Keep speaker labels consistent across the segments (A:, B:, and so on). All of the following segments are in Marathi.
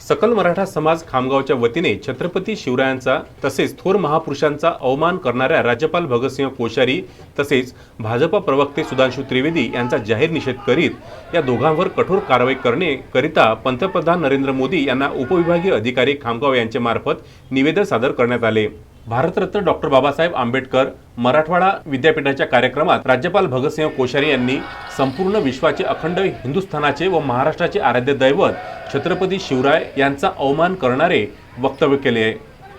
A: सकल मराठा समाज खामगावच्या वतीने छत्रपती शिवरायांचा तसेच थोर महापुरुषांचा अवमान करणाऱ्या राज्यपाल भगतसिंह कोश्यारी तसेच भाजपा प्रवक्ते सुधांशु त्रिवेदी यांचा जाहीर निषेध करीत या दोघांवर कठोर कारवाई करण्याकरिता पंतप्रधान नरेंद्र मोदी यांना उपविभागीय अधिकारी खामगाव यांच्यामार्फत मार्फत निवेदन सादर करण्यात आले. भारतरत्न डॉक्टर बाबासाहेब आंबेडकर मराठवाडा विद्यापीठाच्या कार्यक्रमात राज्यपाल भगतसिंह कोश्यारी यांनी संपूर्ण विश्वाचे अखंड हिंदुस्थानाचे व महाराष्ट्राचे आराध्य दैवत छत्रपती शिवराय यांचा अवमान करणारे वक्तव्य केले आहे.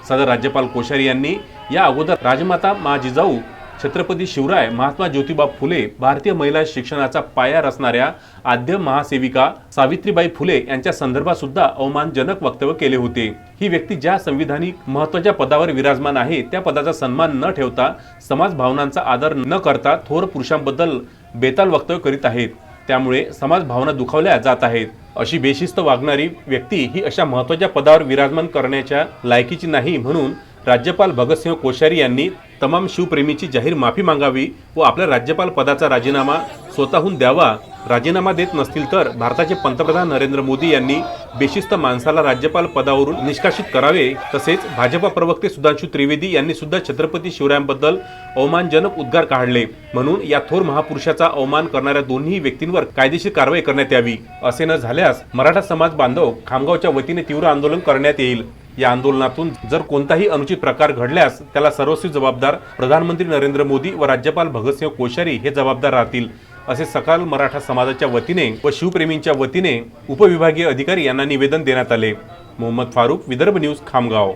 A: सदर राज्यपाल कोश्यारी यांनी या अगोदर राजमाता मा जिजाऊ छत्रपती शिवराय महात्मा ज्योतिबा फुले भारतीय महिला शिक्षणाचा पाया रचणाऱ्या आद्य महासेविका सावित्रीबाई फुले यांच्या संदर्भात सुद्धा अवमानजनक वक्तव्य केले होते. ही व्यक्ती ज्या संविधानिक महत्त्वाच्या पदावर विराजमान आहे त्या पदाचा सन्मान न ठेवता समाज भावनांचा आदर न करता थोर पुरुषांबद्दल बेताल वक्तव्य करीत आहेत. त्यामुळे समाज भावना दुखावल्या जात आहेत. अशी बेशिस्त वागणारी व्यक्ती ही अशा महत्त्वाच्या पदावर विराजमान करण्याच्या लायकीची नाही म्हणून राज्यपाल भगतसिंह कोश्यारी यांनी तमाम शिवप्रेमीची जाहीर माफी मागावी व आपल्या राज्यपाल पदाचा राजीनामा स्वतःहून द्यावा राजीनामा देत नसतील तर भारताचे पंतप्रधान नरेंद्र मोदी यांनी बेशिस्त माणसाला राज्यपाल पदावरून निष्कासित करावे तसेच भाजपा प्रवक्ते सुधांशु त्रिवेदी यांनी सुद्धा छत्रपती शिवरायांबद्दल अवमानजनक उद्गार काढले. म्हणून या थोर महापुरुषाचा अवमान करणाऱ्या दोन्ही व्यक्तींवर कायदेशीर कारवाई करण्यात यावी असे न झाल्यास मराठा समाज बांधव खामगावच्या वतीने तीव्र आंदोलन करण्यात येईल. या आंदोलनातून जर कोणताही अनुचित प्रकार घडल्यास त्याला सर्वस्वी जबाबदार प्रधानमंत्री नरेंद्र मोदी व राज्यपाल भगतसिंह कोश्यारी हे जबाबदार राहतील असे सकाल मराठा समाजाच्या वतीने व शिवप्रेमींच्या वतीने उपविभागीय अधिकारी यांना निवेदन देण्यात आले. मोहम्मद फारुक विदर्भ न्यूज खामगाव.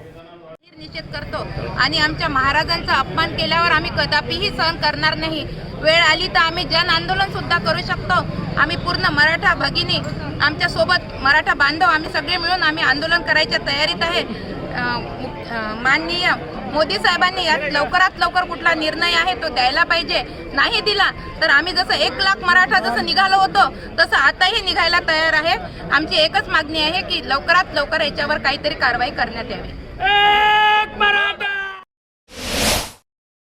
B: निषेध करतो आणि आमच्या महाराजांचा अपमान केल्यावर आम्ही कदापिही सहन करणार नाही. वेळ आली तर आम्ही जन आंदोलन सुद्धा करू शकतो. आम्ही पूर्ण मराठा भगिनी. आमच्यासोबत मराठा बांधव आम्ही सगळे मिळून आम्ही आंदोलन करायच्या तयारीत आहे. माननीय मोदी साहेबांनी यात लवकरात लवकर कुठला निर्णय आहे तो द्यायला पाहिजे. नाही दिला तर आम्ही जसं एक लाख मराठा जसं निघालो होतो तसं आताही निघायला तयार आहे. आमची एकच मागणी आहे की लवकरात लवकर याच्यावर काहीतरी कारवाई करण्यात यावी.
C: मराठा